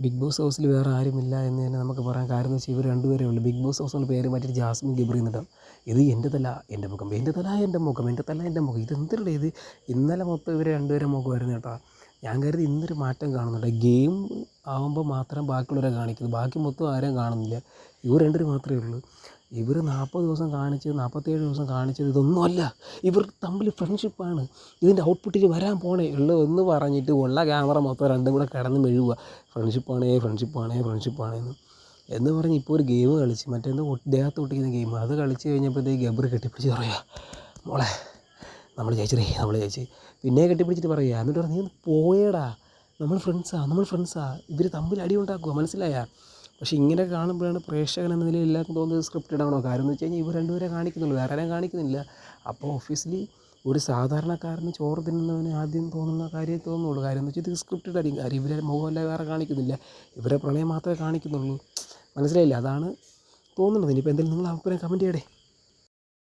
Big boss ഹൗസിൽ വേറെ ആരുമില്ല എന്ന് തന്നെ നമുക്ക് പറയാം കാരണം എന്ന് വെച്ചാൽ ഇവർ രണ്ടുപേരേ ഉള്ളൂ. ബിഗ് ബോസ് ഹൗസ് പേര് മാറ്റിയിട്ട് ജാസ്മിൻ ഗബ്രി എന്നിട്ടാണ് ഇത് എന്റെ തല എന്റെ മുഖം എന്റെ തല എന്റെ മുഖം എന്റെ തല എന്റെ മുഖം. ഇത് എന്തിനുള്ള ഇത്? ഇന്നലെ മൊത്തം ഇവർ രണ്ടുപേരെ മുഖമായിരുന്നു കേട്ടോ. ഞാൻ കരുതി ഇന്നൊരു മാറ്റം കാണുന്നുണ്ട്. ഗെയിം ആവുമ്പോൾ മാത്രം ബാക്കിയുള്ളവരെ കാണിക്കുന്നു. ബാക്കി മൊത്തം ആരെയും കാണുന്നില്ല. ഇവർ രണ്ടുപേർ മാത്രമേ ഉള്ളൂ. ഇവർ നാൽപ്പത് ദിവസം കാണിച്ചത് നാൽപ്പത്തേഴ് ദിവസം കാണിച്ചത് ഇതൊന്നുമല്ല. ഇവർ തമ്മിൽ ഫ്രണ്ട്ഷിപ്പാണ് ഇതിന്റെ ഔട്ട്പുട്ടിൽ വരാൻ പോണേ ഉള്ളൂ എന്ന് പറഞ്ഞിട്ട് ഉള്ള ക്യാമറ മൊത്തം രണ്ടും കൂടെ കിടന്ന് മെഴുകുക ഫ്രണ്ട്ഷിപ്പാണേ ഫ്രണ്ട്ഷിപ്പാണേ ഫ്രണ്ട്ഷിപ്പാണേന്ന് എന്ന് പറഞ്ഞ് ഇപ്പോൾ ഒരു ഗെയിം കളിച്ച് മറ്റേന്തോ ദേഹത്ത് ഒട്ടിക്കുന്ന ഗെയിം അത് കളിച്ച് കഴിഞ്ഞപ്പോഴത്തേക്ക് ഗബ്ബർ കെട്ടിപ്പിടിച്ച് പറയുക മോളെ നമ്മൾ ചേച്ചിറേ നമ്മൾ ചേച്ചി പിന്നെ കെട്ടിപ്പിടിച്ചിട്ട് പറയുക എന്നിട്ട് പറഞ്ഞു നീ ഒന്ന് പോയേടാ. നമ്മൾ ഫ്രണ്ട്സാണ് നമ്മൾ ഫ്രണ്ട്സാണ് ഇവർ തമ്മിൽ അടി ഉണ്ടാക്കുക മനസ്സിലായ? പക്ഷേ ഇങ്ങനെ കാണുമ്പോഴാണ് പ്രേക്ഷകൻ എന്ന നിലയിൽ എല്ലാവർക്കും തോന്നുന്നത് സ്ക്രിപ്റ്റഡ് ആണോ? കാര്യം എന്ന് വെച്ച് കഴിഞ്ഞാൽ ഇവർ രണ്ടുപേരെ കാണിക്കുന്നുള്ളൂ. വേറെ ആരെയും കാണിക്കുന്നില്ല. അപ്പോൾ ഓഫീസിലി ഒരു സാധാരണക്കാരന് ചോറ് തിന്നുന്നവന് ആദ്യം തോന്നുന്ന കാര്യമേ തോന്നുള്ളൂ കാര്യം എന്ന് വെച്ചാൽ ഇത് സ്ക്രിപ്റ്റഡ് ആയിരിക്കും. കാര്യം ഇവരെ മുഖമല്ല വേറെ കാണിക്കുന്നില്ല. ഇവരെ പ്രണയം മാത്രമേ കാണിക്കുന്നുള്ളൂ. മനസ്സിലായില്ല? അതാണ് തോന്നുന്നത്. ഇനിയിപ്പോൾ എന്തായാലും നിങ്ങൾ അഭിപ്രായം കമന്റ് ചെയ്യടേ.